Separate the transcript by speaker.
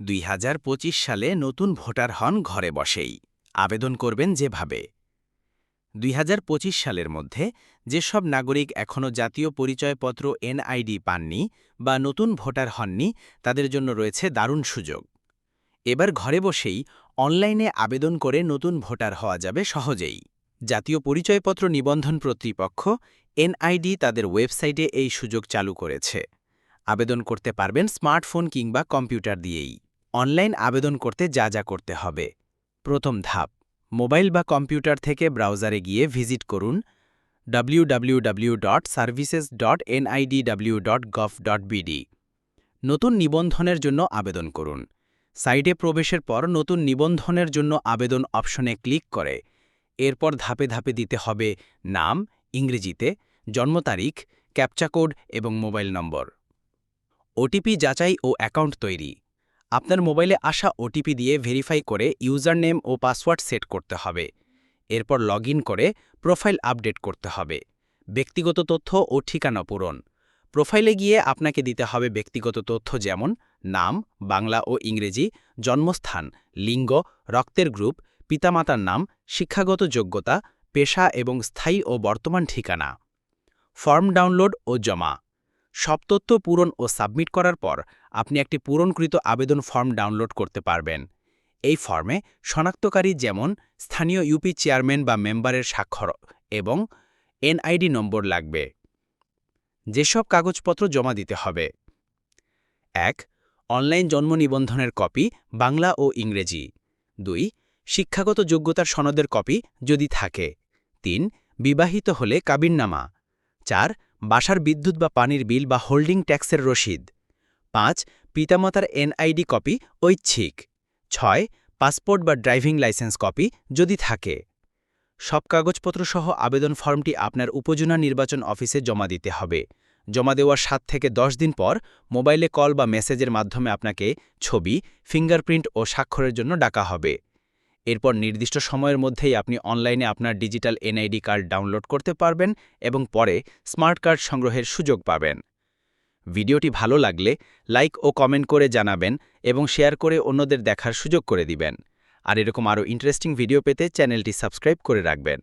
Speaker 1: দুই হাজার পঁচিশ সালে নতুন ভোটার হন ঘরে বসেই। আবেদন করবেন যেভাবে। দুই হাজার পঁচিশ সালের মধ্যে যেসব নাগরিক এখনও জাতীয় পরিচয়পত্র এনআইডি পাননি বা নতুন ভোটার হননি, তাদের জন্য রয়েছে দারুণ সুযোগ। এবার ঘরে বসেই অনলাইনে আবেদন করে নতুন ভোটার হওয়া যাবে সহজেই। জাতীয় পরিচয়পত্র নিবন্ধন কর্তৃপক্ষ এনআইডি তাদের ওয়েবসাইটে এই সুযোগ চালু করেছে। আবেদন করতে পারবেন স্মার্টফোন কিংবা কম্পিউটার দিয়েই। অনলাইন আবেদন করতে যা যা করতে হবে। প্রথম ধাপ, মোবাইল বা কম্পিউটার থেকে ব্রাউজারে গিয়ে ভিজিট করুন www.services.nidw.gov.bd নতুন নিবন্ধনের জন্য আবেদন করুন। সাইটে প্রবেশের পর নতুন নিবন্ধনের জন্য আবেদন অপশনে ক্লিক করে। এরপর ধাপে ধাপে দিতে হবে নাম, ইংরেজিতে, জন্ম তারিখ, ক্যাপচা কোড এবং মোবাইল নম্বর। ওটিপি যাচাই ও অ্যাকাউন্ট তৈরি। আপনার মোবাইলে আসা ওটিপি দিয়ে ভেরিফাই করে ইউজার নেম ও পাসওয়ার্ড সেট করতে হবে। এরপর লগ করে প্রোফাইল আপডেট করতে হবে। ব্যক্তিগত তথ্য ও ঠিকানা পূরণ। প্রোফাইলে গিয়ে আপনাকে দিতে হবে ব্যক্তিগত তথ্য যেমন নাম, বাংলা ও ইংরেজি, জন্মস্থান, লিঙ্গ, রক্তের গ্রুপ পিতামাতার নাম, শিক্ষাগত যোগ্যতা, পেশা এবং স্থায়ী ও বর্তমান ঠিকানা। ফর্ম ডাউনলোড ও জমা। সব তথ্য পূরণ ও সাবমিট করার পর আপনি একটি পূরণকৃত আবেদন ফর্ম ডাউনলোড করতে পারবেন। এই ফর্মে শনাক্তকারী যেমন স্থানীয় ইউপি চেয়ারম্যান বা মেম্বারের স্বাক্ষর এবং এনআইডি নম্বর লাগবে। যেসব কাগজপত্র জমা দিতে হবে। এক, অনলাইন জন্ম নিবন্ধনের কপি বাংলা ও ইংরেজি। দুই, শিক্ষাগত যোগ্যতার সনদের কপি যদি থাকে। তিন, বিবাহিত হলে কাবিননামা। চার বাসার বিদ্যুৎ বা পানির বিল বা হোল্ডিং ট্যাক্সের রসিদ। পাঁচ, পিতামাতার এনআইডি কপি ঐচ্ছিক। ছয়, পাসপোর্ট বা ড্রাইভিং লাইসেন্স কপি যদি থাকে। সব কাগজপত্র সহ আবেদন ফর্মটি আপনার উপজেলা নির্বাচন অফিসে জমা দিতে হবে। জমা দেওয়ার সাত থেকে দশ দিন পর মোবাইলে কল বা মেসেজের মাধ্যমে আপনাকে ছবি, ফিঙ্গারপ্রিন্ট ও স্বাক্ষরের জন্য ডাকা হবে। এরপর নির্দিষ্ট সময়ের মধ্যেই আপনি অনলাইনে আপনার ডিজিটাল এনআইডি কার্ড ডাউনলোড করতে পারবেন এবং পরে স্মার্ট কার্ড সংগ্রহের সুযোগ পাবেন। ভিডিওটি ভালো লাগলে লাইক ও কমেন্ট করে জানাবেন এবং শেয়ার করে অন্যদের দেখার সুযোগ করে দিবেন। আর এরকম আরও ইন্টারেস্টিং ভিডিও পেতে চ্যানেলটি সাবস্ক্রাইব করে রাখবেন।